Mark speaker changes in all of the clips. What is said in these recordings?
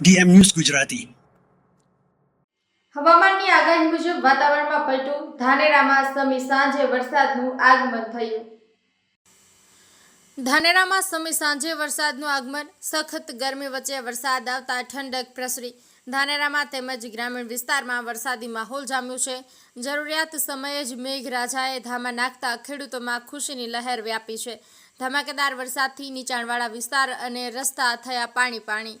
Speaker 1: DM news Gujarati.
Speaker 2: હવામાનની આગાહી મુજબ વાતાવરણમાં પલટું ધાનેરામાં સમી સાંજે વરસાદનું આગમન થયું. ધાનેરામાં સમી સાંજે વરસાદનું આગમન સખત ગરમી વચ્ચે વરસાદ આવતા ઠંડક પ્રસરી. ધાનેરામાં તેમજ ગ્રામીણ વિસ્તારમાં વરસાદી માહોલ જામ્યો છે. જરૂરિયાત સમયે જ મેઘરાજાએ ધામા નાખતા ખેડૂતોમાં ખુશીની લહેર વ્યાપી છે. ધમાકેદાર વરસાદથી નીચાણવાળા વિસ્તાર અને રસ્તા થયા પાણી પાણી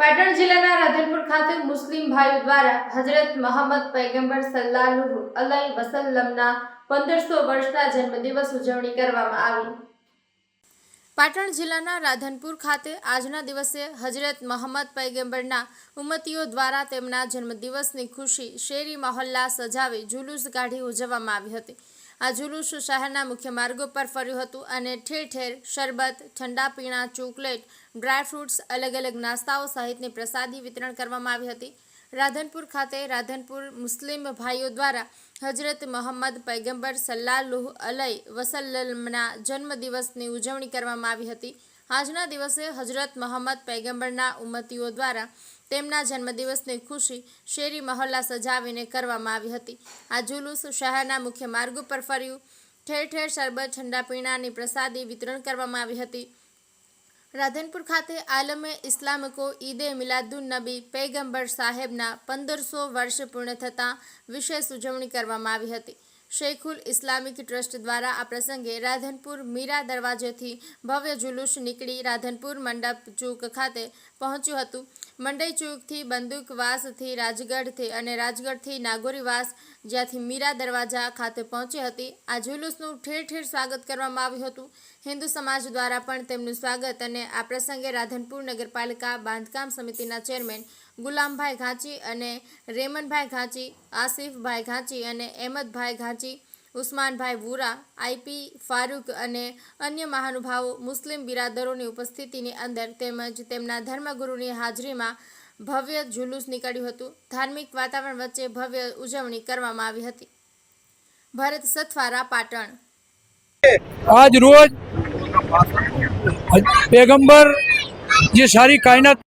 Speaker 2: પાટણ જિલ્લાના રાધનપુર ખાતે મુસ્લિમ ભાઈઓ દ્વારા હજરત મોહમ્મદ પૈગંબર સલ્લાલ્લાહુ અલૈહિ વસલ્લમના પંદરસો વર્ષના જન્મદિવસ ઉજવણી કરવામાં આવી. પાટણ જિલ્લાના રાધનપુર ખાતે આજના દિવસે હજરત મોહમ્મદ પૈગંબરના ઉમતીઓ દ્વારા તેમના જન્મદિવસની ખુશી શેરી મહોલ્લા સજાવી જુલુસ કાઢી ઉજવવામાં આવી હતી. આ જુલુસ શહેરના મુખ્ય માર્ગો પર ફર્યું હતું અને ઠેર ઠેર શરબત, ઠંડા પીણા, ચોકલેટ ડ્રાયફ્રૂટ્સ અલગ અલગ નાસ્તાઓ સહિતની પ્રસાદી વિતરણ કરવામાં આવી હતી. રાધનપુર ખાતે રાધનપુર મુસ્લિમ ભાઈઓ દ્વારા હજરત મોહમ્મદ પૈગંબર સલ્લાલ્લાહુ અલય વસલ્લમના જન્મદિવસની ઉજવણી કરવામાં આવી હતી. આજના દિવસે હજરત મોહમ્મદ પૈગંબરના ઉમ્મતીઓ દ્વારા તેમના જન્મદિવસની ખુશી શેરી મહોલ્લા સજાવીને કરવામાં આવી હતી. આ જુલુસ શહેરના મુખ્ય માર્ગ ઉપર ફર્યું. ઠેર ઠેર શરબત, ઠંડા પીણાની પ્રસાદી વિતરણ કરવામાં આવી હતી. રાધનપુર ખાતે આલમે ઇસ્લામિકો ઈદે મિલાદુન નબી પૈગંબર સાહેબના પંદરસો વર્ષ પૂર્ણ થતાં વિશેષ ઉજવણી કરવામાં આવી હતી. શેખુલ ઇસ્લામિક ટ્રસ્ટ દ્વારા આ પ્રસંગે રાધનપુર મીરા દરવાજેથી ભવ્ય જુલુસ નીકળી રાધનપુર મંડપ ચૂક ખાતે પહોંચ્યું હતું. મંડઈ ચૂકથી બંદૂકવાસથી રાજગઢથી અને રાજગઢથી નાગોરીવાસ, જ્યાંથી મીરા દરવાજા ખાતે પહોંચી હતી. આ જુલુસનું ઠેર ઠેર સ્વાગત કરવામાં આવ્યું હતું. હિન્દુ સમાજ દ્વારા પણ તેમનું સ્વાગત અને આ પ્રસંગે રાધનપુર નગરપાલિકા બાંધકામ સમિતિના ચેરમેન ગુલામભાઈ ઘાંચી અને રેમનભાઈ ઘાંચી, આસિફભાઈ ઘાંચી અને અહેમદભાઈ ઘાંચી, ઉસ્માનભાઈ વુરા આઈપી ફારૂક અને અન્ય મહાનુભાવો, મુસ્લિમ બિરાદરોની ઉપસ્થિતિની અંદર તેમજ તેમના ધર્મગુરુની હાજરીમાં ભવ્ય જુલુસ નીકળ્યું હતું. ધાર્મિક વાતાવરણ વચ્ચે ભવ્ય ઉજવણી કરવામાં આવી હતી. ભરત સથવારા, પાટણ.
Speaker 3: આજ રોજ પેગંબર જે સારી કાયનાત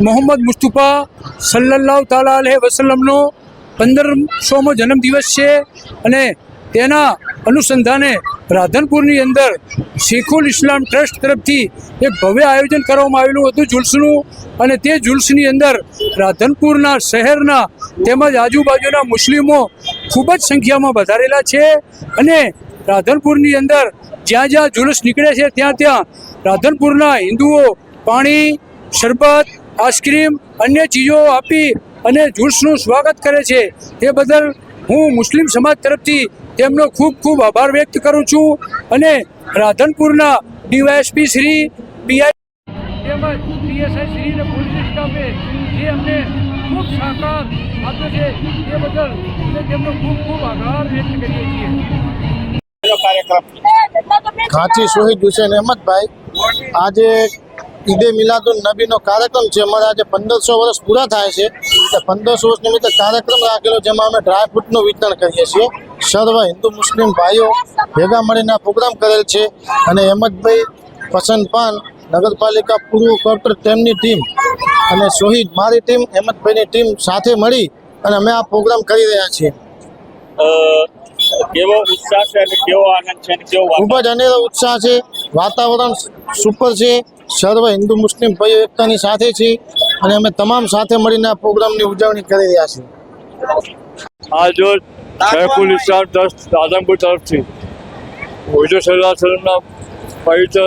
Speaker 3: મોહમ્મદ મુસ્તુફા સલ્લાહ તાલા અલૈહિ વસલ્લમનો પંદરસોમો જન્મદિવસ છે અને તેના અનુસંધાને રાધનપુરની અંદર શેખુલ ઇસ્લામ ટ્રસ્ટ તરફથી એક ભવ્ય આયોજન કરવામાં આવેલું હતું જુલ્સનું અને તે જુલ્સની અંદર રાધનપુરના શહેરના તેમજ આજુબાજુના મુસ્લિમો ખૂબ જ સંખ્યામાં વધારેલા છે અને રાધનપુરની અંદર જ્યાં જ્યાં જુલુસ નીકળે છે ત્યાં ત્યાં રાધનપુરના હિન્દુઓ પાણી શરબત આઈસ્ક્રીમ અન્ય ચીજો આપી અને જુલ્સનું સ્વાગત કરે છે. તે બદલ હું મુસ્લિમ સમાજ તરફથી તેમનો ખૂબ ખૂબ આભાર વ્યક્ત કરું છું અને રાધનપુરના ડીવાયએસપી શ્રી પીઆઈ તેમજ પીએસઆઈ શ્રી અને પોલીસ સ્ટાફે જે અમને ખૂબ સહકાર આપ્યો છે તે બદલ અમે તેમનો ખૂબ ખૂબ આભાર વ્યક્ત કરીએ છીએ.
Speaker 4: ઘાંચી શહીદ હુસેન અહેમદભાઈ આજે ઈદે મિલાદુન નબીનો કાર્યક્રમ છે. અમારે આજે પંદરસો વર્ષ પૂરા થાય છે. એટલે પંદરસો વર્ષ નિમિત્તે કાર્યક્રમ રાખેલો જેમાં અમે ડ્રાયફ્રૂટનું વિતરણ કરીએ છીએ. સર્વ હિન્દુ મુસ્લિમ ભાઈઓ ભેગા મળીને પ્રોગ્રામ કરેલ છે. અને હેમદભાઈ પસંદ પાન નગરપાલિકા પૂર્વ કોર્પોરેટર તેમની ટીમ અને સોહિદ મારી ટીમ હેમંતભાઈની ટીમ સાથે મળી અને અમે આ પ્રોગ્રામ કરી રહ્યા છીએ.
Speaker 5: કેવો ઉત્સાહ છે અને કેવો આનંદ છે
Speaker 4: ખૂબ જ અનેરો ઉત્સાહ છે. વાતાવરણ સુપર છે. સર્વ હિન્દુ મુસ્લિમ ભાઈઓ એકતાની સાથે છે અને અમે તમામ સાથે મળીને આ પ્રોગ્રામની ઉજવણી કરી રહ્યા છીએ.
Speaker 3: આજ રોજ સૈફુલ ઇસ્લામ ટ્રસ્ટ આદમપુર તરફથી. ઓજો સલ્લાહ સલમના પવિત્ર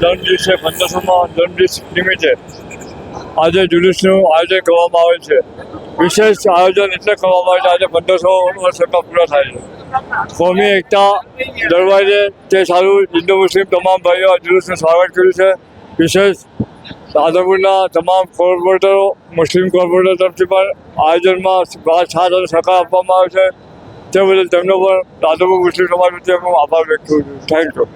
Speaker 3: જન્મ દિવસે પંદરસોમાં જન્મ દિવસ નિમિત્તે આજે જુલુસનું આયોજન કરવામાં આવે છે. વિશેષ આયોજન એટલે કરવામાં આવે છે આજે પંદરસો વર્ષ પૂરા થાય છે. કોમી એકતા દરવાજે તે સારું હિન્દુ મુસ્લિમ તમામ ભાઈઓ આ જુલુસનું સ્વાગત કર્યું છે. વિશેષ રાધનપુરના તમામ કોર્પોરેટરો, મુસ્લિમ કોર્પોરેટર તરફથી પણ આયોજનમાં સાથ અને સહકાર આપવામાં આવે છે. તે બદલ તેમનો પણ રાધનપુર મુસ્લિમ સમાજ વતી હું આભાર વ્યક્ત કરું છું. Thank you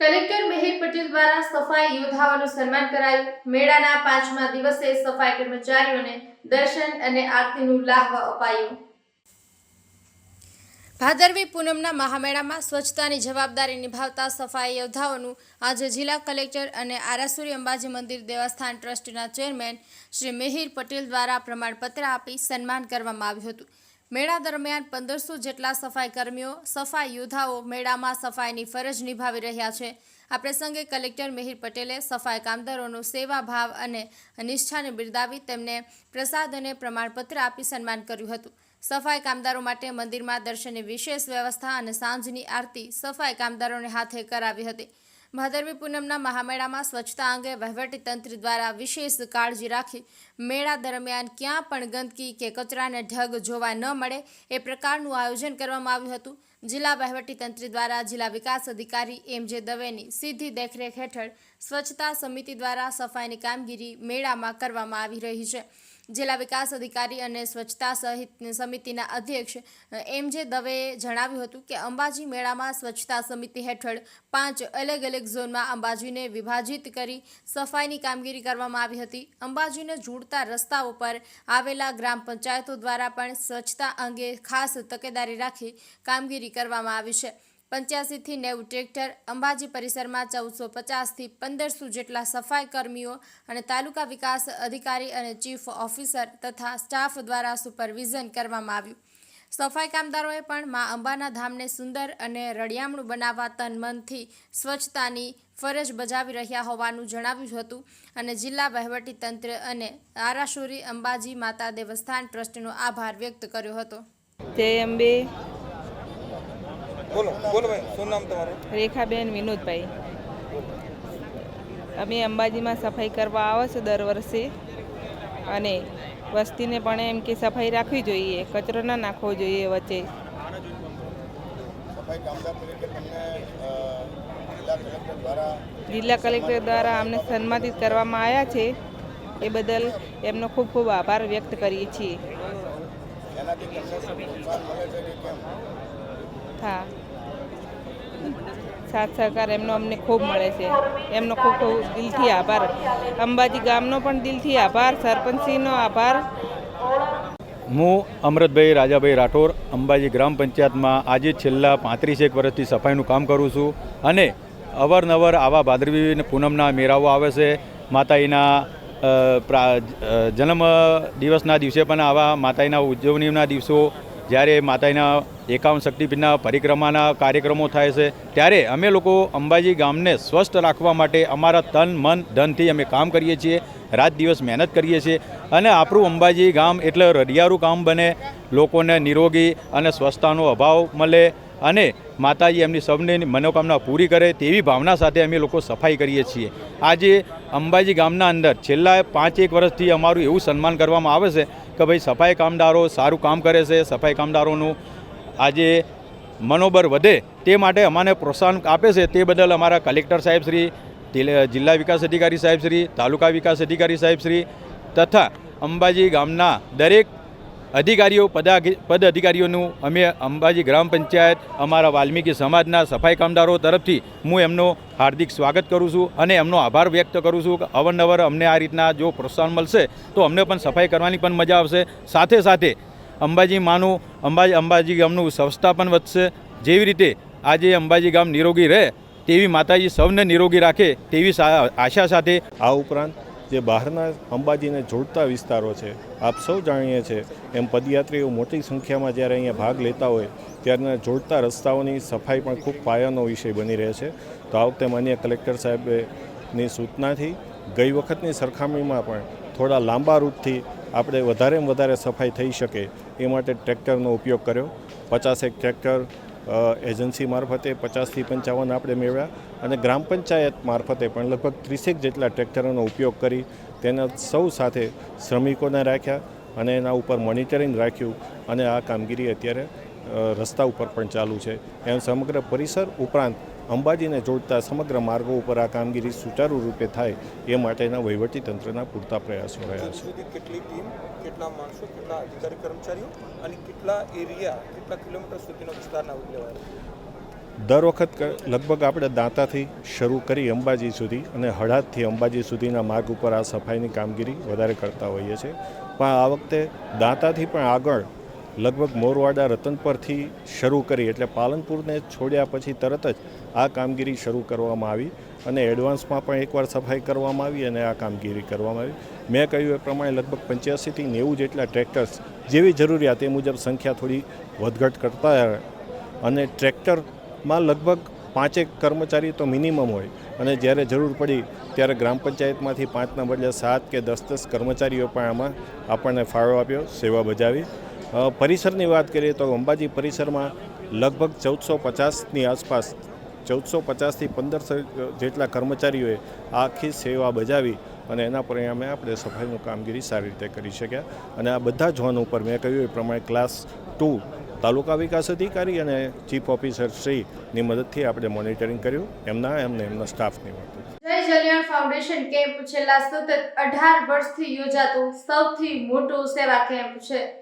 Speaker 2: collector Mihir Patel દ્વારા સફાઈ યોદ્ધાઓનું સન્માન કરાયું. મેળાના પાંચમા દિવસે સફાઈ કર્મચારીઓને દર્શન અને આરતીનું લાભ અપાયું. ભાદરવી પૂનમના મહામેળામાં સ્વચ્છતાની જવાબદારી નિભાવતા સફાઈ યોદ્ધાઓનું આજે જિલ્લા કલેક્ટર અને આરાસુરી અંબાજી મંદિર દેવસ્થાન ટ્રસ્ટના ચેરમેન શ્રી મિહિર પટેલ દ્વારા પ્રમાણપત્ર આપી સન્માન કરવામાં આવ્યું હતું. મેળા દરમિયાન પંદરસો જેટલા સફાઈ કર્મીઓ સફાઈ યોદ્ધાઓ મેળામાં સફાઈની ફરજ નિભાવી રહ્યા છે. આ પ્રસંગે કલેક્ટર મિહિર પટેલે સફાઈ કામદારોનો સેવાભાવ અને નિષ્ઠાને બિરદાવી તેમને પ્રસાદ અને પ્રમાણપત્ર આપી સન્માન કર્યું હતું. સફાઈ કામદારો માટે મંદિરમાં દર્શનની વિશેષ વ્યવસ્થા અને સાંજની આરતી સફાઈ કામદારોને હાથે કરાવી હતી. ભાદરવી પૂનમના મહામેળામાં સ્વચ્છતા અંગે વહીવટીતંત્ર દ્વારા વિશેષ કાળજી રાખી મેળા દરમિયાન ક્યાં પણ ગંદકી કે કચરાને ઢગ જોવા ન મળે એ પ્રકારનું આયોજન કરવામાં આવ્યું હતું. જિલ્લા વહીવટીતંત્ર દ્વારા જિલ્લા વિકાસ અધિકારી એમ જે દવેની સીધી દેખરેખ હેઠળ સ્વચ્છતા સમિતિ દ્વારા સફાઈની કામગીરી મેળામાં કરવામાં આવી રહી છે. જિલ્લા વિકાસ અધિકારી અને સ્વચ્છતા સહિત સમિતિના અધ્યક્ષ એમ જે દવેએ જણાવ્યું હતું કે અંબાજી મેળામાં સ્વચ્છતા સમિતિ હેઠળ પાંચ અલગ અલગ ઝોનમાં અંબાજીને વિભાજિત કરી સફાઈની કામગીરી કરવામાં આવી હતી. અંબાજીને જોડતા રસ્તાઓ પર આવેલા ગ્રામ પંચાયતો દ્વારા પણ સ્વચ્છતા અંગે ખાસ તકેદારી રાખી કામગીરી કરવામાં આવી છે. પંચ્યાસીથી નેવું ટ્રેક્ટર, અંબાજી પરિસરમાં ચૌદસો પચાસથી પંદરસો જેટલા સફાઈ કર્મીઓ અને તાલુકા વિકાસ અધિકારી અને ચીફ ઓફિસર તથા સ્ટાફ દ્વારા સુપરવિઝન કરવામાં આવ્યું. સફાઈ કામદારોએ પણ મા અંબાના ધામને સુંદર અને રળિયામણું બનાવવા તન મનથી સ્વચ્છતાની ફરજ બજાવી રહ્યા હોવાનું જણાવ્યું હતું અને જિલ્લા તંત્ર અને આરાશુરી અંબાજી માતા દેવસ્થાન ટ્રસ્ટનો આભાર વ્યક્ત કર્યો હતો.
Speaker 1: જય અંબે.
Speaker 6: બોલો બોલો ભાઈ શું નામ તમારું?
Speaker 1: રેખાબેન વિનોદભાઈ. અમે અંબાજીમાં સફાઈ કરવા આવો છો દર વર્ષે અને વસ્તીને પણ એમ કે સફાઈ રાખવી જોઈએ કચરો ના નાખવો જોઈએ વચ્ચે.
Speaker 4: સફાઈ કામદાર તરીકે તમને અ, જિલ્લા કલેક્ટર દ્વારા
Speaker 1: જિલ્લા કલેક્ટર દ્વારા અમને સન્માનિત કરવામાં આવ્યા છે. એ બદલ એમનો ખૂબ ખૂબ આભાર વ્યક્ત કરીએ છીએ. હા. સાથ સહકાર એમનો અમને ખૂબ મળે છે. એમનો ખૂબ ખૂબ દિલથી આભાર. અંબાજી ગામનો પણ દિલથી આભાર, સરપંચશ્રીનો આભાર.
Speaker 7: હું અમૃતભાઈ રાજાભાઈ રાઠોર, અંબાજી ગ્રામ પંચાયતમાં આજે છેલ્લા પાંત્રીસેક વર્ષથી સફાઈનું કામ કરું છું અને અવારનવાર આવા ભાદરવી પૂનમના મેળાઓ આવે છે. માતાજીના જન્મ દિવસના દિવસે પણ આવા માતાજીના ઉજવણીના દિવસો જ્યારે માતાજીના એકાવન શક્તિપીઠના પરિક્રમાના કાર્યક્રમો થાય છે, ત્યારે અમે લોકો અંબાજી ગામને સ્વસ્થ રાખવા માટે અમારા તન, મન, ધનથી અમે કામ કરીએ છીએ, રાત દિવસ મહેનત કરીએ છીએ અને આપણું અંબાજી ગામ એટલે રડિયારું ગામ બને, લોકોને નિરોગી અને સ્વચ્છતાનો અભાવ મળે અને માતાજી એમની સૌની મનોકામના પૂરી કરે તેવી ભાવના સાથે અમે લોકો સફાઈ કરીએ છીએ. આજે અંબાજી ગામના અંદર છેલ્લા પાંચ એક વર્ષથી અમારું એવું સન્માન કરવામાં આવે છે કે ભાઈ સફાઈ કામદારો સારું કામ કરે છે, સફાઈ કામદારોનું આજે મનોબળ વધે તે માટે અમને પ્રોત્સાહન આપે છે તે બદલ અમારા કલેક્ટર સાહેબ શ્રી જિલ્લા વિકાસ અધિકારી સાહેબ શ્રી, તાલુકા વિકાસ અધિકારી સાહેબ શ્રી તથા અંબાજી ગામના દરેક અધિકારીઓ, પદ અધિકારીઓનું અમે અંબાજી ગ્રામ પંચાયત, અમારા વાલ્મીકી સમાજના સફાઈ કામદારો તરફથી હું એમનો હાર્દિક સ્વાગત કરું છું અને એમનો આભાર વ્યક્ત કરું છું કે અવારનવાર અમને આ રીતના જો પ્રોત્સાહન મળશે તો અમને પણ સફાઈ કરવાની પણ મજા આવશે. સાથે સાથે અંબાજી માનું અંબાજી અંબાજી ગામનું સંસ્થા પણ વધશે. જેવી રીતે આજે અંબાજી ગામ નિરોગી રહે, તેવી માતાજી સૌને નિરોગી રાખે તેવી આશા સાથે
Speaker 8: આ ઉપરાંત જે બહારના અંબાજીને જોડતા વિસ્તારો છે. આપ સૌ જાણીએ છીએ એમ પદયાત્રીઓ મોટી સંખ્યામાં જ્યારે અહીંયા ભાગ લેતા હોય, ત્યારના જોડતા રસ્તાઓની સફાઈ પણ ખૂબ પાયાનો વિષય બની રહે છે. તો આ વખતે માન્ય કલેક્ટર સાહેબની સૂચનાથી ગઈ વખતની સરખામણીમાં પણ થોડા લાંબા રૂટથી આપણે વધારેમાં વધારે સફાઈ થઈ શકે એ માટે ટ્રેક્ટરનો ઉપયોગ કર્યો. પચાસેક ટ્રેક્ટર એજન્સી મારફતે પચાસથી પંચાવન આપણે મેળવ્યા અને ગ્રામ પંચાયત મારફતે પણ લગભગ ત્રીસેક જેટલા ટ્રેક્ટરોનો ઉપયોગ કરી તેના સૌ સાથે શ્રમિકોને રાખ્યા અને એના ઉપર મોનિટરિંગ રાખ્યું અને આ કામગીરી અત્યારે રસ્તા ઉપર પણ ચાલુ છે. એમ સમગ્ર પરિસર ઉપરાંત અંબાજીને જોડતા સમગ્ર માર્ગો ઉપર આ કામગીરી સુચારુ રૂપે થાય એ માટેના વહીવટી તંત્રના પૂરતા પ્રયાસો રહ્યા છે.
Speaker 6: કેટલી ટીમ કેટલા માણસો કેટલા અધિકારી કર્મચારીઓ અને કેટલા એરિયા કેટલા કિલોમીટર સુધીનો વિસ્તારના લેવાય?
Speaker 8: દર વખત લગભગ આપણે દાંતાથી શરૂ કરી અંબાજી સુધી અને હળાદથી અંબાજી સુધીના માર્ગ ઉપર આ સફાઈની કામગીરી વધારે કરતા હોઈએ છીએ. પણ આ વખતે દાંતાથી પણ આગળ લગભગ મોરવાડા રતનપરથી શરૂ કરી એટલે પાલનપુરને છોડ્યા પછી તરત જ આ કામગીરી શરૂ કરવામાં આવી અને એડવાન્સમાં પણ એકવાર સફાઈ કરવામાં આવી અને આ કામગીરી કરવામાં આવી. મેં કહ્યું એ પ્રમાણે લગભગ પંચ્યાસીથી નેવું જેટલા ટ્રેક્ટર્સ જેવી જરૂરિયાત એ મુજબ સંખ્યા થોડી વધઘટ કરતા અને ટ્રેક્ટરમાં લગભગ પાંચેક કર્મચારી તો મિનિમમ હોય અને જ્યારે જરૂર પડી ત્યારે ગ્રામ પંચાયતમાંથી પાંચના બદલે સાત કે દસ દસ કર્મચારીઓ પણ આમાં આપણને ફાળો આપ્યો, સેવા બજાવી પરિસરની વાત કરીએ તો અંબાજી પરિસરમાં લગભગ ચૌદસો પચાસની આસપાસ, ચૌદસો પચાસથી પંદરસો જેટલા કર્મચારીઓએ આખી સેવા બજાવી અને એના પરિણામે આપણે સફાઈનું કામગીરી સારી રીતે કરી શક્યા. અને આ બધા ઝોન ઉપર મેં કહ્યું એ પ્રમાણે ક્લાસ ટુ તાલુકા વિકાસ અધિકારી અને ચીફ ઓફિસર શ્રીની મદદથી આપણે મોનિટરિંગ કર્યું. એમના, એમને, એમના સ્ટાફની મદદ
Speaker 2: ફાઉન્ડેશન કેમ્પ છેલ્લા સતત અઢાર વર્ષથી યોજાતું સૌથી મોટું સેવા કેમ્પ છે.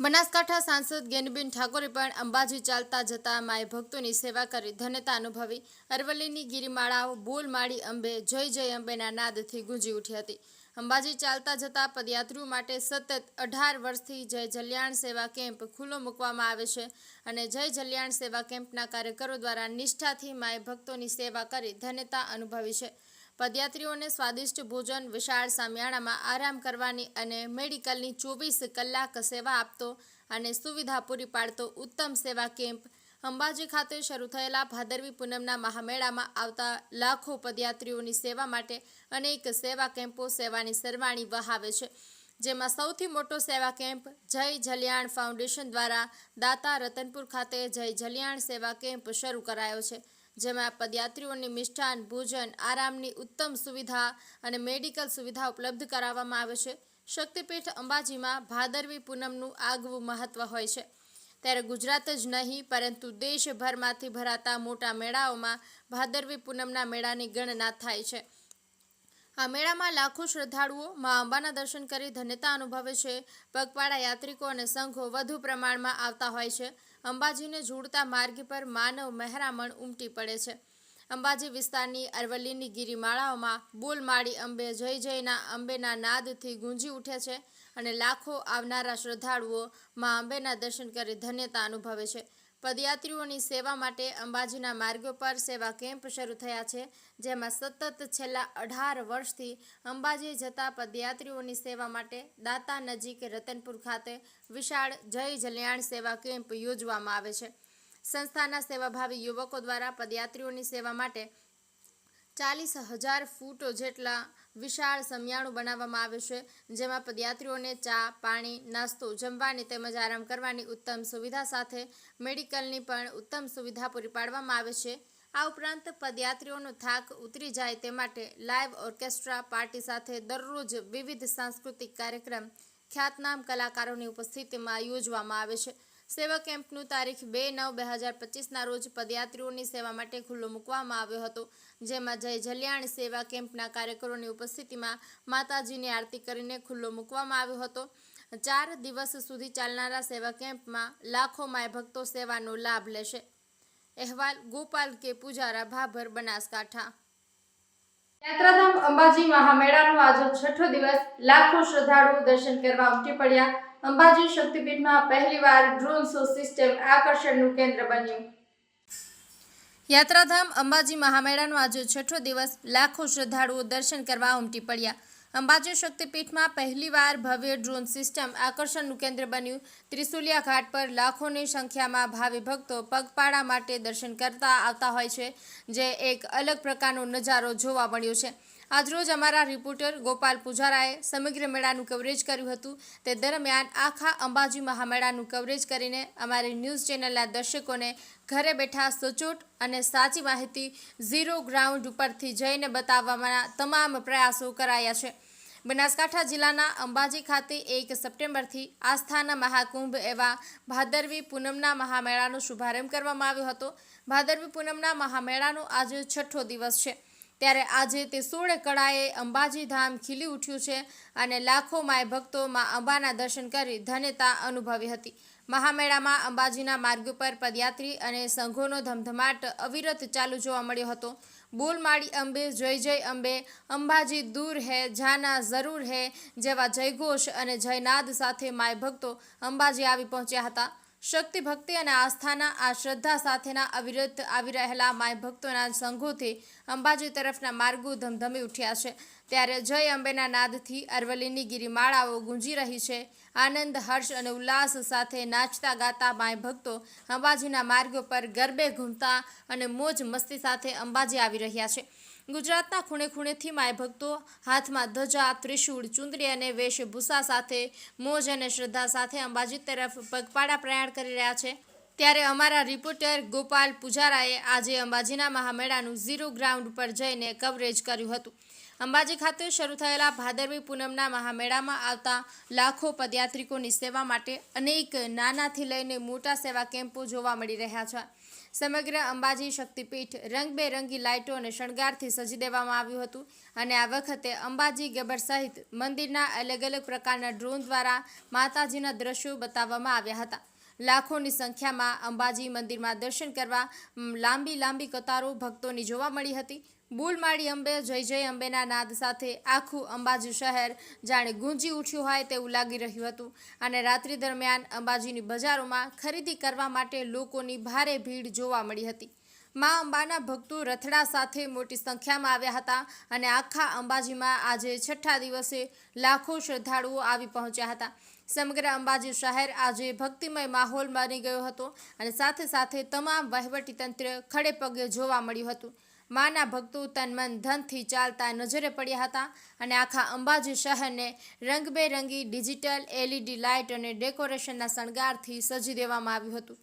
Speaker 2: બનાસકાંઠા સાંસદ ગેનીબેન ઠાકોરે પણ અંબાજી ચાલતા જતા માય ભક્તોની સેવા કરી ધન્યતા અનુભવી. અરવલ્લીની ગિરિમાળાઓ બોલ માળી અંબે, જય જય અંબેના નાદથી ગુંજી ઉઠી હતી. અંબાજી ચાલતા જતા પદયાત્રીઓ માટે સતત અઢાર વર્ષથી જય જલ્યાણ સેવા કેમ્પ ખુલ્લો મૂકવામાં આવે છે અને જય જલ્યાણ સેવા કેમ્પના કાર્યકરો દ્વારા નિષ્ઠાથી માય ભક્તોની સેવા કરી ધન્યતા અનુભવી છે. પદયાત્રીઓને સ્વાદિષ્ટ ભોજન, વિશાળ સામિયાણામાં આરામ કરવાની અને મેડિકલની ચોવીસ કલાક સેવા આપતો અને સુવિધા પૂરી પાડતો ઉત્તમ સેવા કેમ્પ અંબાજી ખાતે શરૂ થયેલા ભાદરવી પૂનમના મહામેળામાં આવતા લાખો પદયાત્રીઓની સેવા માટે અનેક સેવા કેમ્પો સેવાની સરવાણી વહાવે છે, જેમાં સૌથી મોટો સેવા કેમ્પ જય જલિયાણ ફાઉન્ડેશન દ્વારા દાતા રતનપુર ખાતે જય જલિયાણ સેવા કેમ્પ શરૂ કરાયો છે. જેમાં પદયાત્રીઓની મિષ્ટાન ભોજન, આરામની ઉત્તમ સુવિધા અને મેડિકલ સુવિધા ઉપલબ્ધ કરાવવામાં આવે છે. શક્તિપીઠ અંબાજીમાં ભાદરવી પૂનમનું આગવું મહત્વ હોય છે. ત્યારે ગુજરાત જ નહીં, પરંતુ દેશભરમાંથી ભરાતા મોટા મેળાઓમાં ભાદરવી પૂનમના મેળાની ગણના થાય છે. આ મેળામાં લાખો શ્રદ્ધાળુઓ મા અંબાના દર્શન કરી ધન્યતા અનુભવે છે. પગપાળા યાત્રિકો અને સંઘો વધુ પ્રમાણમાં આવતા હોય છે. અંબાજીને જોડતા માર્ગ પર માનવ મહેરામણ ઉમટી પડે છે. અંબાજી વિસ્તારની અરવલ્લીની ગિરિમાળાઓમાં બોલમાળી અંબે જય જયના અંબેના નાદથી ગુંજી ઉઠે છે અને લાખો આવનારા શ્રદ્ધાળુઓ મા અંબેના દર્શન કરી ધન્યતા અનુભવે છે. પદયાત્રીઓની સેવા માટે અંબાજીના માર્ગો પર સેવા કેમ્પ શરૂ થયા છે, જેમાં સતત છેલ્લા અઢાર વર્ષથી અંબાજી જતા પદયાત્રીઓની સેવા માટે દાતા નજીક રતનપુર ખાતે વિશાળ જય જલ્યાણ સેવા કેમ્પ યોજવામાં આવે છે. સંસ્થાના સેવાભાવી યુવકો દ્વારા પદયાત્રીઓની સેવા માટે ચાલીસ હજાર ફૂટ જેટલા વિશાળ સમિયાણું બનાવવામાં આવે છે, જેમાં પદયાત્રીઓને ચા, પાણી, નાસ્તો, જમવાની તેમજ આરામ કરવાની ઉત્તમ સુવિધા સાથે મેડિકલની પણ ઉત્તમ સુવિધા પૂરી પાડવામાં આવે છે. આ ઉપરાંત પદયાત્રીઓનો થાક ઉતરી જાય તે માટે લાઇવ ઓર્કેસ્ટ્રા પાર્ટી સાથે દરરોજ વિવિધ સાંસ્કૃતિક કાર્યક્રમ ખ્યાતનામ કલાકારોની ઉપસ્થિતિમાં યોજવામાં આવે છે. સેવા કેમ્પનું તારીખ બે નવ બે હજાર પચીસના રોજ પદયાત્રીઓની સેવા માટે ખુલ્લો મૂકવામાં આવ્યો હતો, જેમાં જય જલ્યાણ સેવા કેમ્પના કાર્યકરોની ઉપસ્થિતિમાં માતાજીની આરતી કરીને ખુલ્લો મૂકવામાં આવ્યો હતો. ચાર દિવસ સુધી ચાલનારા સેવા કેમ્પમાં લાખો માય ભક્તો સેવાનો લાભ લેશે. અહેવાલ, ગોપાલ કે પૂજારા, ભાભર, બનાસકાંઠા. યાત્રાધામ અંબાજી મહામેળાનો આજે છઠ્ઠો દિવસ. લાખો શ્રદ્ધાળુઓ દર્શન કરવા ઉમટી પડ્યા. અંબાજી શક્તિપીઠમાં પહેલીવાર ડ્રોન શો સિસ્ટમ આકર્ષણનું કેન્દ્ર બન્યું. યાત્રાધામ અંબાજી મહામેળાનો આજે છઠ્ઠો દિવસ. લાખો શ્રદ્ધાળુઓ દર્શન કરવા ઉમટી પડ્યા. અંબાજી શક્તિપીઠમાં પહેલીવાર ભવ્ય ડ્રોન સિસ્ટમ આકર્ષણનું કેન્દ્ર બન્યું. ત્રિશુલિયા ઘાટ પર લાખોની સંખ્યામાં ભાવિ ભક્તો પગપાળા માટે દર્શન કરતા આવતા હોય છે, જે એક અલગ પ્રકારનો નજારો જોવા મળ્યો છે. આજરોજ અમારા રિપોર્ટર ગોપાલ પૂજારાએ સમગ્ર મેળાનું કવરેજ કર્યું હતું. તે દરમિયાન આખા અંબાજી મહામેળાનું કવરેજ કરીને અમારી ન્યૂઝ ચેનલના દર્શકોને ઘરે બેઠા સચોટ અને સાચી માહિતી ઝીરો ગ્રાઉન્ડ ઉપરથી જઈને બતાવવાના તમામ પ્રયાસો કરાયા છે. બનાસકાંઠા જિલ્લાના અંબાજી ખાતે એક સપ્ટેમ્બરથી આસ્થાના મહાકુંભ એવા ભાદરવી પૂનમના મહામેળાનો શુભારંભ કરવામાં આવ્યો હતો. ભાદરવી પૂનમના મહામેળાનો આજે છઠ્ઠો દિવસ છે. ત્યારે આજે તે સોળે કળાએ અંબાજી ધામ ખીલી ઉઠ્યું છે અને લાખો માય ભક્તો માં અંબાના દર્શન કરી ધન્યતા અનુભવી હતી. મહામેળામાં અંબાજીના માર્ગ પર પદયાત્રી અને સંઘોનો ધમધમાટ અવિરત ચાલુ જોવા મળ્યો હતો. બોલ માડી અંબે, જય જય અંબે, અંબાજી દૂર હે, જાના જરૂર હે, જેવા જયઘોષ અને જયનાદ સાથે માય ભક્તો અંબાજી આવી પહોંચ્યા હતા. શક્તિ ભક્તિ અને આસ્થાના આ શ્રદ્ધા સાથેના અવિરત આવી રહેલા માય ભક્તોના સંઘોથી અંબાજી તરફના માર્ગો ધમધમી ઉઠ્યા છે. ત્યારે જય અંબેના નાદથી અરવલ્લીની ગિરિમાળાઓ ગુંજી રહી છે. આનંદ, હર્ષ અને ઉલ્લાસ સાથે નાચતા, ગાતા માય ભક્તો અંબાજીના માર્ગો પર ગરબે ઘૂમતા અને મોજ મસ્તી સાથે અંબાજી આવી રહ્યા છે. ગુજરાતના ખૂણે ખૂણેથી માય ભક્તો હાથમાં ધજા, ત્રિશૂળ ચુંદડી અને વેશભૂષા સાથે મોજ અને શ્રદ્ધા સાથે અંબાજી તરફ પગપાળા પ્રયાણ કરી રહ્યા છે. ત્યારે અમારા રિપોર્ટર ગોપાલ પુજારાએ આજે અંબાજીના મહામેળાનું ઝીરો ગ્રાઉન્ડ પર જઈને કવરેજ કર્યું હતું. અંબાજી ખાતે શરૂ થયેલા ભાદરવી પૂનમના મહામેળામાં આવતા લાખો પદયાત્રિકોની સેવા માટે અનેક નાનાથી લઈને મોટા સેવા કેમ્પો જોવા મળી રહ્યા છે. સમગ્ર અંબાજી શક્તિપીઠ રંગબેરંગી લાઇટો અને શણગારથી સજી દેવામાં આવ્યું હતું અને આ વખતે અંબાજી ગબર સહિત મંદિરના અલગ અલગ પ્રકારના ડ્રોન દ્વારા માતાજીના દ્રશ્યો બતાવવામાં આવ્યા હતા. લાખોની સંખ્યામાં અંબાજી મંદિરમાં દર્શન કરવા લાંબી લાંબી કતારો ભક્તોની જોવા મળી હતી. બુલમાળી અંબે, જય જય અંબેના નાદ સાથે આખું અંબાજી શહેર જાણે ગુંજી ઉઠ્યું હોય તેવું લાગી રહ્યું હતું. અને રાત્રિ દરમિયાન અંબાજીની બજારોમાં ખરીદી કરવા માટે લોકોની ભારે ભીડ જોવા મળી હતી. મા અંબાના ભક્તો રથડા સાથે મોટી સંખ્યામાં આવ્યા હતા અને આખા અંબાજીમાં આજે છઠ્ઠા દિવસે લાખો શ્રદ્ધાળુઓ આવી પહોંચ્યા હતા. સમગ્ર અંબાજી શહેર આજે ભક્તિમય માહોલ બની ગયો હતો અને સાથે સાથે તમામ વહીવટીતંત્ર ખડે પગે જોવા મળ્યું હતું. માના ભક્તો તન મન ધનથી ચાલતા નજરે પડ્યા હતા અને આખા અંબાજી શહેરને રંગબેરંગી ડિજિટલ એલઈડી લાઇટ અને ડેકોરેશનના શણગારથી સજી દેવામાં આવ્યું હતું.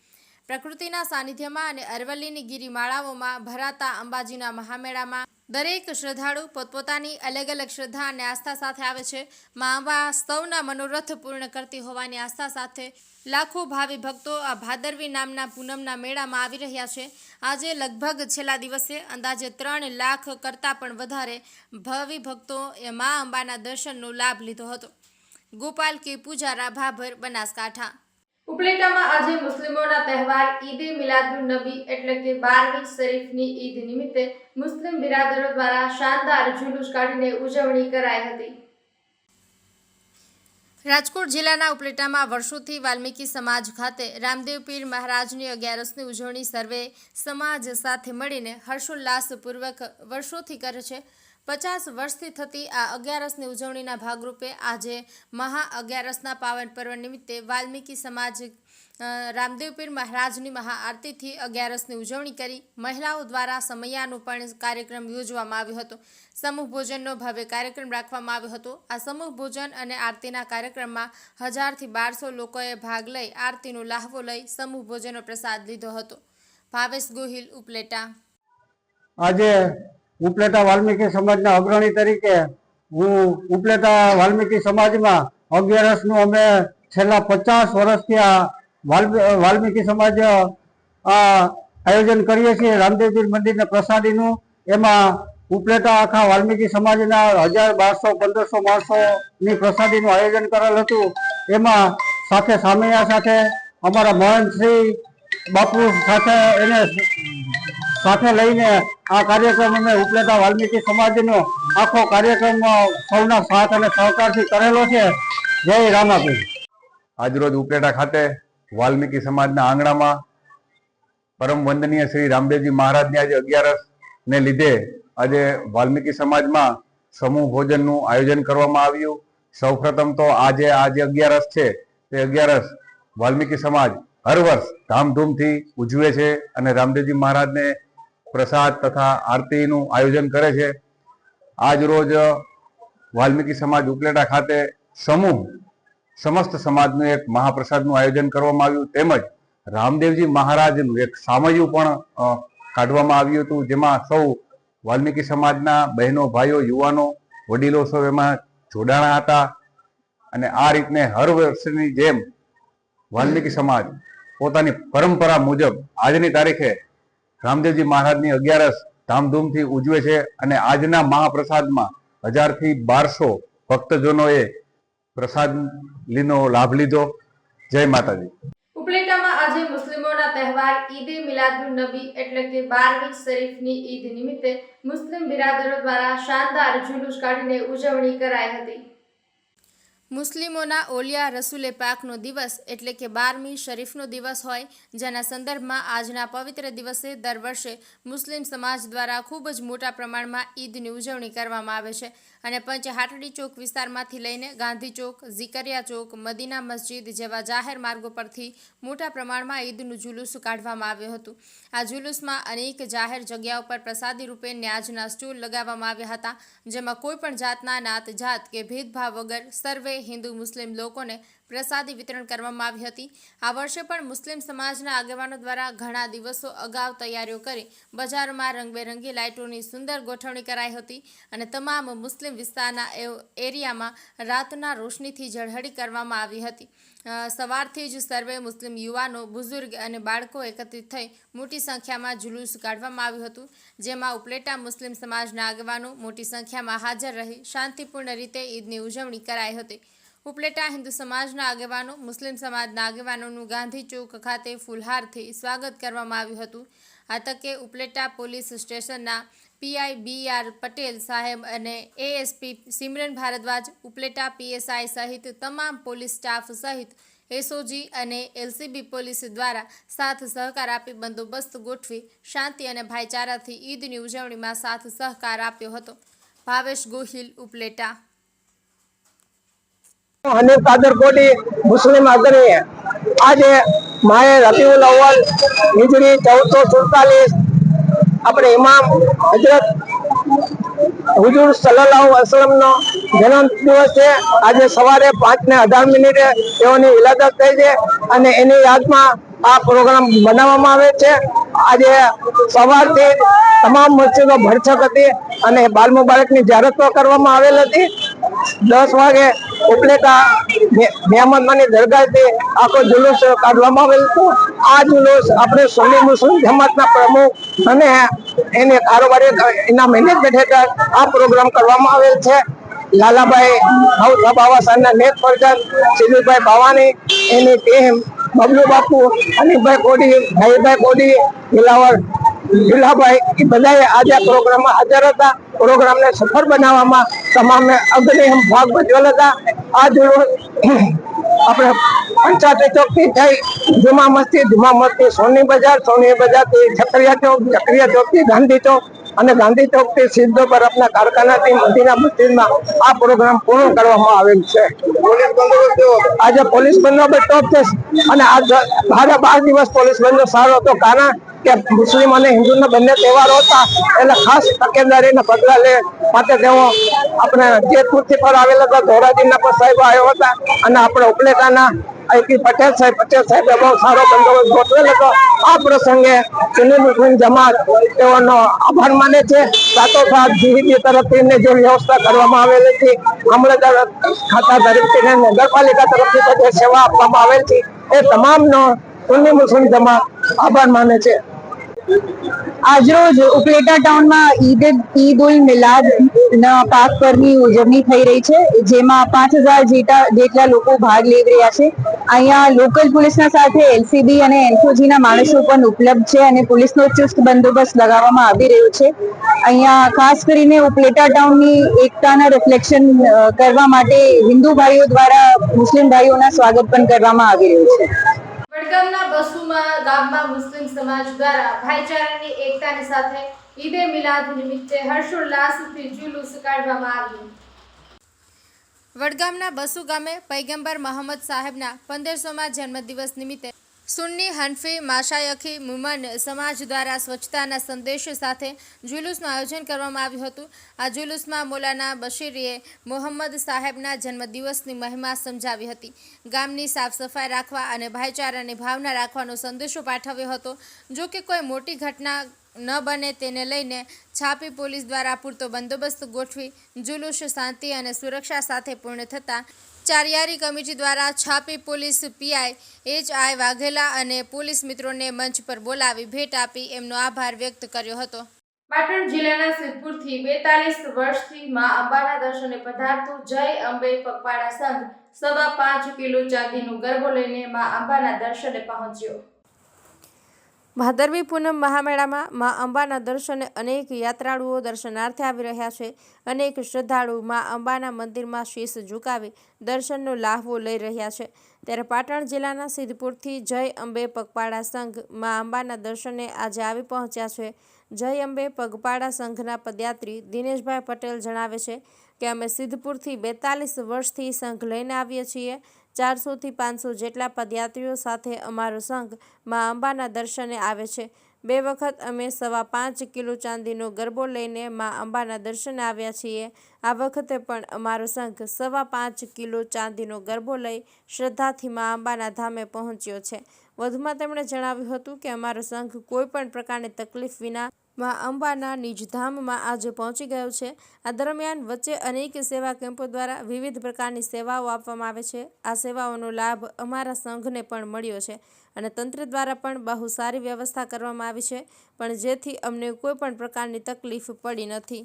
Speaker 2: પ્રકૃતિના સાનિધ્યમાં અને અરવલ્લીની ગિરિમાળાઓમાં ભરાતા અંબાજીના મહામેળામાં દરેક શ્રદ્ધાળુ પોતપોતાની અલગ અલગ શ્રદ્ધા અને આસ્થા સાથે આવે છે. મા અંબા સૌના મનોરથ પૂર્ણ કરતી હોવાની આસ્થા સાથે લાખો ભાવિ ભક્તો આ ભાદરવી નામના પૂનમના મેળામાં આવી રહ્યા છે. આજે લગભગ છેલ્લા દિવસે અંદાજે ત્રણ લાખ કરતાં પણ વધારે ભાવિ ભક્તો એ મા અંબાના દર્શનનો લાભ લીધો હતો. ગોપાલ કે પૂજારા ભાભર બનાસકાંઠા. ઉપલેટામાં આજે મુસ્લિમોના તહેવાર ઈદે મિલાદુન નબી એટલે કે બારમી શરીફની ઈદ નિમિત્તે મુસ્લિમ બિરાદરો દ્વારા શાનદાર જુલુસ કાઢીને ઉજવણી કરાઈ હતી. રાજકોટ જિલ્લાના ઉપલેટામાં વર્ષોથી વાલ્મીકી સમાજ ખાતે રામદેવ પીર મહારાજની અગિયારસની ઉજવણી સર્વે સમાજ સાથે મળીને હર્ષોલ્લાસપૂર્વક વર્ષોથી કરે છે. પચાસ વર્ષથી થતી આ અગિયારસની ઉજવણીના ભાગરૂપે આજે મહા અગિયારસના પાવન પર્વ નિમિત્તે વાલ્મીકી સમાજ રામદેવપીર મહારાજની મહાઆરતીથી અગિયારસની ઉજવણી કરી. મહિલાઓ દ્વારા સમયાનું પણ કાર્યક્રમ યોજવામાં આવ્યો હતો. સમૂહ ભોજનનો ભવ્ય કાર્યક્રમ રાખવામાં આવ્યો હતો. આ સમૂહ ભોજન અને આરતીના કાર્યક્રમમાં હજારથી બારસો લોકોએ ભાગ લઈ આરતીનો લાહવો લઈ સમૂહ ભોજનનો પ્રસાદ લીધો હતો. ભાવેશ ગોહિલ ઉપલેટા.
Speaker 9: આજે ઉપલેટા વાલ્મીકી સમાજના અગ્રણી તરીકે હું ઉપલેટા વાલ્મીકી સમાજમાં અગિયારસનું અમે છેલ્લા પચાસ વર્ષથી આ વાલ્મી- વાલ્મીકી સમાજ આયોજન કરીએ છીએ. રામદેવજી મંદિરના પ્રસાદીનું. એમાં ઉપલેટા આખા વાલ્મીકી સમાજના હજાર બારસો, પંદરસો માણસોની પ્રસાદીનું આયોજન કરેલ હતું. એમાં સાથે સામૈયા સાથે, અમારા મહંતશ્રી બાપુ સાથે એને સાથે લઈને આ કાર્યક્રમ અમે ઉપલેટા વાલ્મીકી સમાજનો આખો કાર્યક્રમ સૌના સાથ અને સહકારથી કરેલો છે. જય રામાપીર.
Speaker 10: આજરોજ ઉપલેટા ખાતે વાલ્મીકી સમાજના આંગણામાં પરમ વંદનીય શ્રી રામદેવજી મહારાજની આજે અગિયારસ ને લીધે આજે વાલ્મીકી સમાજમાં સમૂહ ભોજનનું આયોજન કરવામાં આવ્યું. સૌપ્રથમ તો આજે આજે અગિયારસ છે, તે અગિયારસ વાલ્મીકી સમાજ હર વર્ષ ધામધૂમથી ઉજવે છે અને રામદેવજી મહારાજને પ્રસાદ તથા આરતીનું આયોજન કરે છે. આજ રોજ વાલ્મીકી સમાજ ઉપલેટા ખાતે સમૂહ, સમસ્ત સમાજનું એક મહાપ્રસાદનું આયોજન કરવામાં આવ્યું. તેમજ રામદેવજી મહારાજનું એક સામયું પણ કાઢવામાં આવ્યું હતું. જેમાં સૌ વાલ્મીકી સમાજના બહેનો, ભાઈઓ, યુવાનો, વડીલો સૌ એમાં જોડાણા હતા. અને આ રીતને હર વર્ષની જેમ વાલ્મીકી સમાજ પોતાની પરંપરા મુજબ આજની તારીખે રામદેવજી મહારાજની અગિયારસ ધામધૂમથી ઉજવે છે અને આજના મહાપ્રસાદમાં હજારથી બારસો ભક્તજનોએ પ્રસાદ લીનો લાભ લીધો. જય માતાજી.
Speaker 2: ઉપલેટામાં આજે મુસ્લિમોના તહેવાર ઈદે મિલાદુન નબી એટલે કે બારમી શરીફની ઈદ નિમિત્તે મુસ્લિમ બિરાદરો દ્વારા શાનદાર જુલુસ કાઢીને ઉજવણી કરાઈ હતી. મુસ્લિમોના ઓલિયા રસુલે પાકનો દિવસ એટલે કે બારમી શરીફનો દિવસ હોય, જેના સંદર્ભમાં આજના પવિત્ર દિવસે દર વર્ષે મુસ્લિમ સમાજ દ્વારા ખૂબ જ મોટા પ્રમાણમાં ઈદની ઉજવણી કરવામાં આવે છે. અને પંચ હાટડી ચોક વિસ્તારમાંથી લઈને ગાંધી ચોક, ઝીકરિયા ચોક, મદીના મસ્જિદ જેવા જાહેર માર્ગો પરથી મોટા પ્રમાણમાં ઈદનું જુલુસ કાઢવામાં આવ્યું હતું. આ જુલુસમાં અનેક જાહેર જગ્યાઓ પર પ્રસાદી રૂપે ન્યાજના સ્ટૂલ લગાવવામાં આવ્યા હતા, જેમાં કોઈપણ જાતના નાત જાત કે ભેદભાવ વગર સર્વે હિન્દુ મુસ્લિમ લોકોને પ્રસાદી વિતરણ કરવામાં આવી હતી. આ વર્ષે પણ મુસ્લિમ સમાજના આગેવાનો દ્વારા ઘણા દિવસો અગાઉ તૈયારીઓ કરી બજારમાં રંગબેરંગી લાઇટોની સુંદર ગોઠવણી કરાઈ હતી અને તમામ મુસ્લિમ વિસ્તારના એરિયામાં રાતના રોશનીથી ઝળહળી કરવામાં આવી હતી. સવારથી જ સર્વે મુસ્લિમ યુવાનો, બુઝુર્ગ અને બાળકો એકત્રિત થઈ મોટી સંખ્યામાં જુલુસ કાઢવામાં આવ્યું હતું, જેમાં ઉપલેટા મુસ્લિમ સમાજના આગેવાનો મોટી સંખ્યામાં હાજર રહી શાંતિપૂર્ણ રીતે ઈદની ઉજવણી કરાઈ હતી. ઉપલેટા હિન્દુ સમાજના આગેવાનો, મુસ્લિમ સમાજના આગેવાનોનું ગાંધી ચોક ખાતે ફુલહારથી સ્વાગત કરવામાં આવ્યું હતું. આ તકે ઉપલેટા પોલીસ સ્ટેશનના પીઆઈ બી આર પટેલ સાહેબ અને એએસપી સિમરન ભારદ્વાજ, ઉપલેટા પીએસઆઈ સહિત તમામ પોલીસ સ્ટાફ સહિત એસઓજી અને એલસીબી પોલીસ દ્વારા સાથ સહકાર આપી બંદોબસ્ત ગોઠવી શાંતિ અને ભાઈચારાથી ઈદની ઉજવણીમાં સાથ સહકાર આપ્યો હતો. ભાવેશ ગોહિલ, ઉપલેટા.
Speaker 9: હનીફ કાદર કોટી મુસ્લિમ અગ્રણી. આજે માએ રબીઉલ અવ્વલ, હિજરી ચૌદસો સુડતાલીસ, આપણે ઇમામ હજરત હુજુર અલૈહિ જન્મ દિવસ છે. આજે સવારે પાંચ ને અઢાર મિનિટે તેઓની વિલાદત થઈ છે અને એની યાદમાં આ પ્રોગ્રામ બનાવવામાં આવે છે. આજે સવારથી તમામ મસ્જિદો ભરછક હતી અને બાલ મુબારકની જાહેરાત કરવામાં આવેલ હતી. દસ વાગે ઉપલેટા નિયામતમાંની દરગાહથી આખો જુલુસ કાઢવામાં આવેલ હતો આ જુલુસ આપણે સોની મુસ્લિમ જમાતના પ્રમુખ અને એને કારોબારી એના મેનેજમેન્ટ હેઠળ આ પ્રોગ્રામ કરવામાં આવેલ છે. લાલાભાઈ ભાવસા બાવા સાહેબના નેત ફરજન, સિદ્ધુભાઈ ભાવાની, એની ટીમ, બબલુ બાપુ, અનિલભાઈ કોડી, ભાઈભાઈ કોડી દિલાવર દિલાભાઈ એ બધાએ આજે આ પ્રોગ્રામમાં હાજર હતા. પ્રોગ્રામને સફળ બનાવવામાં તમામે અગ્રણી ભાગ ભજવેલ હતા. આ જુલુસ આપણે પંચાયત ચોકથી થઈ જુમા મસ્તી જુમા મસ્તી સોની બજાર સોની બજારથી થી ચોક ચકરિયા ચોકથી ગાંધી ચોક અને ગાંધી ચોકથી સિદ્ધો બરફના કારખાનાથી મંદિરના મસ્જિદમાં આ પ્રોગ્રામ પૂર્ણ કરવામાં આવેલ છે. આજે પોલીસ બંદોબસ્ત ટોપ છે અને આ દ- બાર દિવસ પોલીસ બંદોબસ્ત સારો હતો. કારણ કે મુસ્લિમ અને હિન્દુના બંને તહેવારો હતા, એટલે ખાસ તકેદારીના પગલા લે માટે તેઓ આપણે જેતપુરથી પણ આવેલા હતા, ધોરાજીના પણ સાહેબ આવ્યા હતા, અને આપણે ઉપલેટાના આઈપી પટેલ સાહેબ, પટેલ સાહેબે બહુ સારો બંદોબસ્ત ગોઠવેલ હતો. આ પ્રસંગે સુન્ની મુસ્લિમ જમાત તેઓનો આભાર માને છે. સાથોસાથ જીવીબી તરફથી એમને જે વ્યવસ્થા કરવામાં આવેલી હતી અમરેદાર ખાતા તરફથી નગરપાલિકા તરફથી જે સેવા આપવામાં આવેલ છે, એ તમામનો સુન્ની મુસ્લિમ જમાત આભાર માને છે.
Speaker 11: આજરોજ ઉપલેટા ટાઉનમાં ઈદ ઈદ ઉલ મિલાદ પાક પરની ઉજવણી થઈ રહી છે, જેમાં પાંચ હજાર જેટલા લોકો ભાગ લઈ રહ્યા છે. અહીંયા લોકલ પોલીસના સાથે એલસીબી અને એનફોજીના માણસો પણ ઉપલબ્ધ છે અને પોલીસનો ચુસ્ત બંદોબસ્ત લગાવવામાં આવી રહ્યો છે. અહીંયા ખાસ કરીને ઉપલેટા ટાઉનની એકતાના રિફ્લેક્શન કરવા માટે હિન્દુ ભાઈઓ દ્વારા મુસ્લિમ ભાઈઓના સ્વાગત પણ કરવામાં આવી રહ્યું છે.
Speaker 2: વડગામના બસુમાં ગામમાં મુસ્લિમ સમાજ દ્વારા ભાઈચારાની એકતાની સાથે ઈદે મિલાદ નિમિત્તે હર્ષોલ્લાસથી જુલુસ કાઢવામાં આવ્યું. વડગામના બસુ ગામે પૈગંબર મોહમ્મદ સાહેબના પંદરસોમાં જન્મદિવસ નિમિત્તે સુન્ની હનફી માશાયખી મુમન સમાજ દ્વારા સ્વચ્છતાના સંદેશ સાથે જુલુસનું આયોજન કરવામાં આવ્યું હતું. આ જુલુસમાં મૌલાના બશીરીએ મોહમ્મદ સાહેબના જન્મદિવસની મહિમા સમજાવી હતી. ગામની સાફ સફાઈ રાખવા અને ભાઈચારાની ભાવના રાખવાનો સંદેશો પાઠવ્યો હતો. જો કે કોઈ મોટી ઘટના ન બને તેને લઈને છાપી પોલીસ દ્વારા પૂરતો બંદોબસ્ત ગોઠવી જુલુસ શાંતિ અને સુરક્ષા સાથે પૂર્ણ થતાં ચારિયારી કમિટી દ્વારા Chhapi police PI H I Vaghela અને પોલીસ મિત્રોને મંચ પર બોલાવી ભેટ આપી એમનો આભાર વ્યક્ત કર્યો હતો. પાટણ જિલ્લાના સિદ્ધપુરથી બેતાલીસ વર્ષથી માં અંબાના દર્શને પધારતું જય અંબે પગપાળા સંઘ સવા પાંચ કિલો ચાંદીનું ગરબો લઈને માં અંબાના દર્શને પહોંચ્યો. ભાદરવી પૂનમ મહામેળામાં મા અંબાના દર્શને અનેક યાત્રાળુઓ દર્શનાર્થે આવી રહ્યા છે. અનેક શ્રદ્ધાળુ મા અંબાના મંદિરમાં શીશ ઝુકાવી દર્શનનો લાહવો લઈ રહ્યા છે. ત્યારે પાટણ જિલ્લાના સિદ્ધપુરથી જય અંબે પગપાળા સંઘ મા અંબાના દર્શને આજે આવી પહોંચ્યા છે. જય અંબે પગપાળા સંઘના પદયાત્રી દિનેશભાઈ પટેલ જણાવે છે કે અમે સિદ્ધપુરથી બેતાલીસ વર્ષથી સંઘ લઈને આવીએ છીએ. ચારસોથી પાંચસો જેટલા પદયાત્રીઓ સાથે અમારો સંઘ મા અંબાના દર્શને આવે છે. બે વખત અમે સવા પાંચ કિલો ચાંદીનો ગરબો લઈને મા અંબાના દર્શને આવ્યા છીએ. આ વખતે પણ અમારો સંઘ સવા પાંચ કિલો ચાંદીનો ગરબો લઈ શ્રદ્ધાથી મા અંબાના ધામે પહોંચ્યો છે. વધુમાં તેમણે જણાવ્યું હતું કે અમારો સંઘ કોઈ પણ પ્રકારની તકલીફ વિના મા અંબાના નિજધામમાં આજે પહોંચી ગયો છે. આ દરમિયાન વચ્ચે અનેક સેવા કેમ્પો દ્વારા વિવિધ પ્રકારની સેવાઓ આપવામાં આવે છે. આ સેવાઓનો લાભ અમારા સંઘને પણ મળ્યો છે અને તંત્ર દ્વારા પણ બહુ સારી વ્યવસ્થા કરવામાં આવી છે, પણ જેથી અમને કોઈ પણ પ્રકારની તકલીફ પડી નથી.